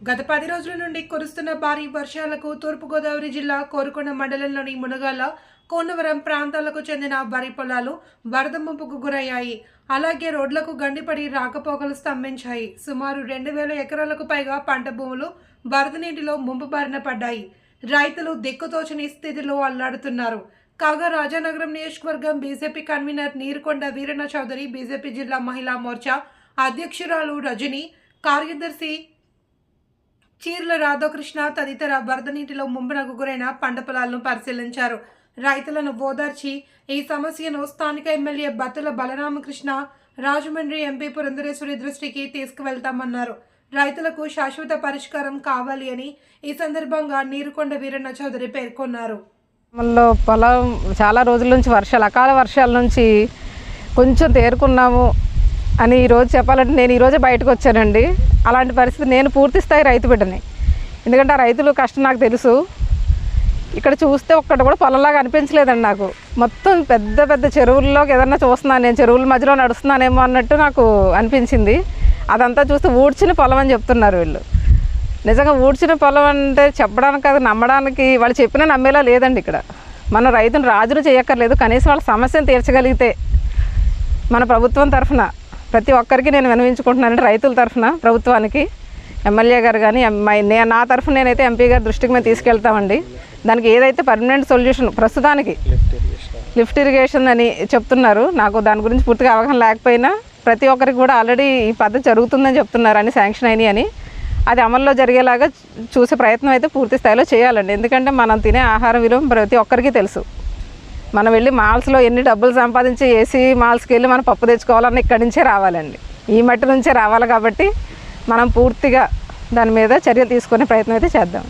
గత పది రోజుల నుండి కురుస్తున్న భారీ వర్షాలకు తూర్పుగోదావరి జిల్లా కోరుకొండ మండలంలోని మునగాల కోనవరం ప్రాంతాలకు చెందిన వరి పొలాలు వరద ముంపుకు గురయ్యాయి. అలాగే రోడ్లకు గండిపడి రాకపోకలు స్తంభించాయి. సుమారు రెండు వేల ఎకరాలకు పైగా పంట భూములు వరద నీటిలో ముంపు బారిన పడ్డాయి. రైతులు దిక్కుతోచని స్థితిలో అల్లాడుతున్నారు. కాగా రాజానగరం నియోజకవర్గం BJP convener Neerukonda Veeranna Chowdary BJP జిల్లా మహిళా మోర్చా అధ్యక్షురాలు రజని కార్యదర్శి చీర్ల రాధాకృష్ణ తదితర వరద నీటిలో ముంపునకు గురైన పంట పొలాలను పరిశీలించారు. రైతులను ఓదార్చి ఈ సమస్యను స్థానిక ఎమ్మెల్యే బత్తుల బలరామకృష్ణ రాజమండ్రి ఎంపీ పురంధరేశ్వరి దృష్టికి తీసుకువెళ్తామన్నారు. రైతులకు శాశ్వత పరిష్కారం కావాలి అని ఈ సందర్భంగా నీరుకొండ వీరన్న చౌదరి పేర్కొన్నారు. గ్రామంలో పొలం చాలా రోజుల నుంచి వర్షాలు అకాల వర్షాల నుంచి కొంచెం తేరుకున్నాము. అని ఈరోజు చెప్పాలంటే నేను ఈరోజే బయటకు వచ్చానండి. అలాంటి పరిస్థితి నేను పూర్తి స్థాయి రైతు బిడ్డని. ఎందుకంటే ఆ రైతులు కష్టం నాకు తెలుసు. ఇక్కడ చూస్తే ఒక్కటి కూడా పొలంలాగా అనిపించలేదండి నాకు. మొత్తం పెద్ద పెద్ద చెరువుల్లోకి ఏదన్నా చూస్తున్నాను నేను చెరువుల మధ్యలో నడుస్తున్నానేమో అన్నట్టు నాకు అనిపించింది. అదంతా చూస్తే ఊడ్చిన పొలం అని చెప్తున్నారు వీళ్ళు. నిజంగా ఊడ్చిన పొలం అంటే చెప్పడానికి అది నమ్మడానికి వాళ్ళు చెప్పినా నమ్మేలా లేదండి ఇక్కడ. మన రైతును రాజును చేయక్కర్లేదు కనీసం వాళ్ళ సమస్యను తీర్చగలిగితే మన ప్రభుత్వం తరఫున. ప్రతి ఒక్కరికి నేను వినవించుకుంటున్నానండి రైతుల తరఫున ప్రభుత్వానికి. ఎమ్మెల్యే గారు కానీ నా తరఫున నేనైతే ఎంపీ గారి దృష్టికి మేము తీసుకెళ్తామండి. దానికి ఏదైతే పర్మనెంట్ సొల్యూషన్ ప్రస్తుతానికి లిఫ్ట్ ఇరిగేషన్ అని చెప్తున్నారు. నాకు దాని గురించి పూర్తిగా అవగాహన లేకపోయినా ప్రతి ఒక్కరికి కూడా ఆల్రెడీ ఈ పద్ధతి జరుగుతుందని చెప్తున్నారు అని శాంక్షన్ అయినాయి అని. అది అమల్లో జరిగేలాగా చూసే ప్రయత్నం అయితే పూర్తి స్థాయిలో చేయాలండి. ఎందుకంటే మనం తినే ఆహార విలువ ప్రతి ఒక్కరికి తెలుసు. మనం వెళ్ళి మాల్స్లో ఎన్ని డబ్బులు సంపాదించి ఏసీ మాల్స్కి వెళ్ళి మనం పప్పు తెచ్చుకోవాలన్న ఇక్కడి నుంచే రావాలండి. ఈ మట్టి నుంచే రావాలి కాబట్టి మనం పూర్తిగా దాని మీద చర్యలు తీసుకునే ప్రయత్నం అయితే చేద్దాం.